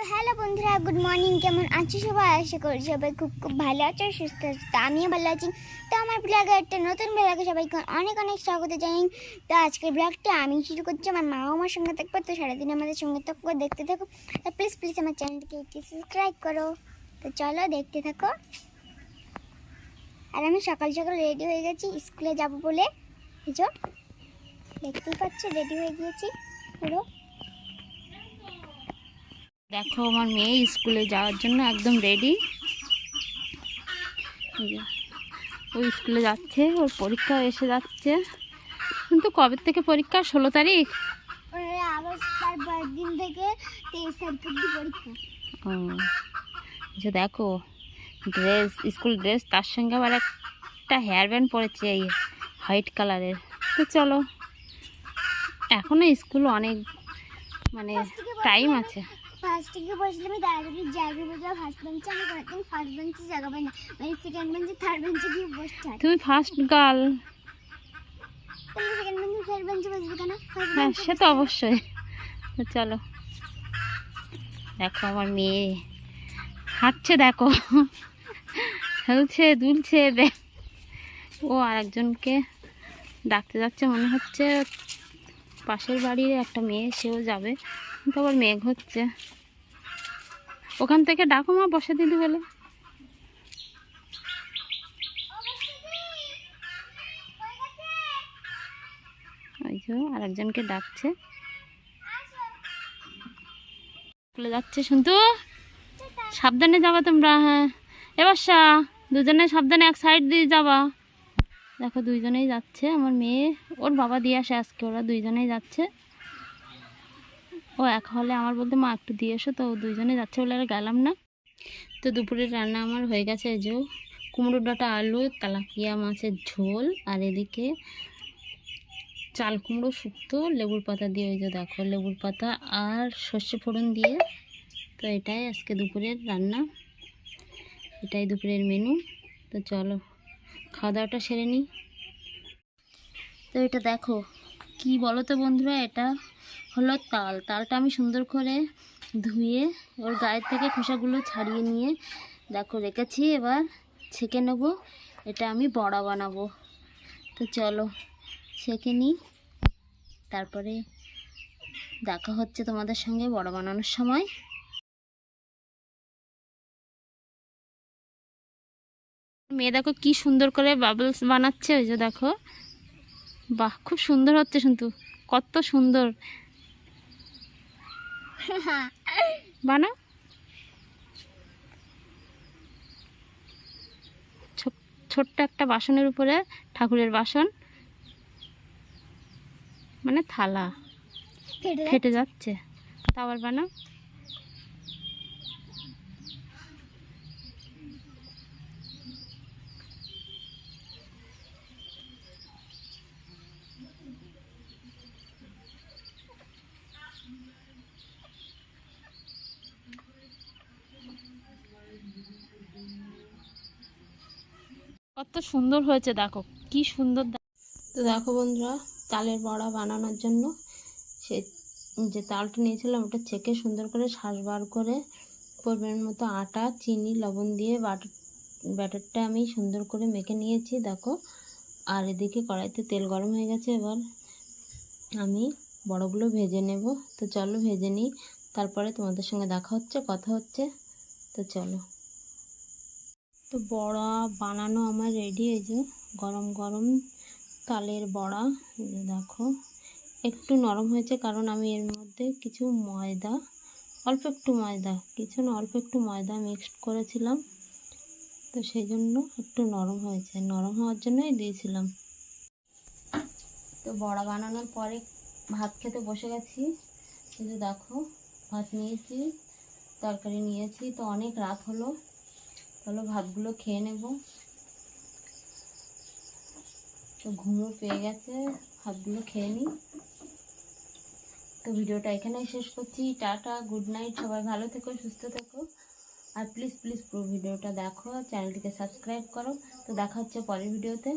তো হ্যালো বন্ধুরা, good morning. কেমন আছো সবাই? আশা করি সবাই খুব খুব ভালো আছো, সুস্থ আছো, তো আমিও ভালো আছি। তো আমার ব্লগে একটা নতুন ব্লগে সবাইকে অনেক অনেক স্বাগত জানাই। তো আজকের ব্লগটা আমি শুরু করছি, আমার মাও আমার সঙ্গে থাকব, তো সারাদিন আমাদের সঙ্গে থাকব দেখতে থাকো। তো প্লিজ প্লিজ আমার চ্যানেলকে একটু সাবস্ক্রাইব করো। তো চলো দেখতে থাকো। আর আমি সকাল সকাল রেডি হয়ে গেছি, স্কুলে যাব বলে। বুঝো দেখতেই পাচ্ছ রেডি হয়ে গিয়েছি পুরো। দেখো আমার মেয়ে স্কুলে যাওয়ার জন্য একদম রেডি ও স্কুলে যাচ্ছে ওর পরীক্ষা এসে যাচ্ছে। কিন্তু কবে থেকে পরীক্ষা? ষোলো তারিখ? দিন থেকে ও আচ্ছা দেখো ড্রেস স্কুল ড্রেস তার সঙ্গে আবার একটা হেয়ার ব্যান্ড পরেছে এই হোয়াইট কালারের তো চলো এখনও স্কুল অনেক মানে টাইম আছে। ফার্স্ট থেকে বসলে আমি তাড়াতাড়ি জায়গা বসে ফার্স্ট বেঞ্চে আমি কোনোদিন ফার্স্ট বেঞ্চে জায়গা পাই না মানে সেকেন্ড বেঞ্চে থার্ড বেঞ্চে গিয়ে বসতে হয় তুমি ফার্স্ট গার্ল তুমি সেকেন্ড বেঞ্চে থার্ড বেঞ্চে বসবে কেন হ্যাঁ সে তো অবশ্যই। চলো। দেখো আমার মেয়ে। হাঁটছে দেখো। খেলছে দুলছে ও আরেকজনকে ডাকতে যাচ্ছে মনে হচ্ছে পাশের বাড়ির একটা মেয়ে সেও যাবে। কিন্তু আবার মেঘ হচ্ছে। ওখান থেকে ডাকো মা, বসে দিদি বলে। ওই যে আরেকজনকে ডাকছে। যাচ্ছে শুনতু সাবধানে যাবা তোমরা হ্যাঁ। এবার সা দুজনে সাবধানে এক সাইড দিয়ে যাবা। দেখো, দুইজনেই যাচ্ছে। আমার মেয়ে, ওর বাবা দিয়ে আসে আজকে, ওরা দুইজনেই যাচ্ছে। ও এক হলে আমার বলতে মা একটু দিয়ে এসো তো, দুইজনে যাচ্ছে বলে আর গেলাম না। তো দুপুরের রান্না আমার হয়ে গেছে যে কুমড়ো ডাঁটা, আলু, তেলাপিয়া মাছের ঝোল, আর এদিকে চাল কুমড়ো শুক্তো, লেবুর পাতা দিয়ে ওই যে দেখো, লেবুর পাতা আর সর্ষে ফোড়ন দিয়ে। তো এটাই আজকে দুপুরের রান্না, এটাই দুপুরের মেনু তো চলো, খাওয়া দাওয়াটা সেরে নিই তো এটা দেখো কি বলো তো বন্ধুরা, এটা হলো তাল। তালটা আমি সুন্দর করে ধুয়ে ওর গায়ের থেকে খোসাগুলো ছাড়িয়ে নিয়ে, দেখো রেখেছি, এবার ছেঁকে নেব। এটা আমি বড়া বানাবো। তো চলো, ছেঁকে নিই। তারপরে দেখা হচ্ছে তোমাদের সঙ্গে বড় বানানোর সময়। মেয়ে দেখো কি সুন্দর করে বাবলস বানাচ্ছে, ওই যে দেখো। বাহ খুব সুন্দর হচ্ছে শুনতু। কত সুন্দর। বানা ছোট্ট একটা বাসনের উপরে ঠাকুরের বাসন। মানে থালা। ফেটে যাচ্ছে। তা আবার বানাও। কত সুন্দর হয়েছে, দেখো, কি সুন্দর তো দেখো বন্ধুরা তালের বড়া বানানোর জন্য সে যে তালটা নিয়েছিলাম, ওটা ছেঁকে সুন্দর করে শ্বাস বার করে পরিমাণ মতো আটা, চিনি, লবণ দিয়ে বাটার ব্যাটারটা আমি সুন্দর করে মেখে নিয়েছি, দেখো। আর এদিকে কড়াইতে তেল গরম হয়ে গেছে, এবার আমি বড়গুলো ভেজে নেব। তো চলো ভেজে নিই, তারপরে তোমাদের সঙ্গে দেখা হচ্ছে, কথা হচ্ছে। তো চলো। তো বড়া বানানো আমার রেডি যে, গরম গরম তালের বড়া দেখো। একটু নরম হয়েছে কারণ আমি এর মধ্যে কিছু ময়দা, অল্প একটু ময়দা, কিছু না, অল্প একটু ময়দা মিক্সড করেছিলাম। তো সেই জন্য একটু নরম হয়েছে। নরম হওয়ার জন্যই দিয়েছিলাম। তো বড়া বানানোর পরে ভাত খেতে বসে গেছি। যে দেখো, ভাত নিয়েছি, তরকারি নিয়েছি। তো অনেক রাত হলো। তাহলে ভাতগুলো খেয়ে নেব। তো ঘুমও পেয়ে গেছে, ভাতগুলো খেয়ে নিই। তো ভিডিওটা এখানেই শেষ করছি। টাটা, গুড নাইট, সবাই ভালো থেকো, সুস্থ থেকো। আর প্লিজ প্লিজ পুরো ভিডিওটা দেখো, চ্যানেলটিকে সাবস্ক্রাইব করো। তো দেখা হচ্ছে পরের ভিডিওতে।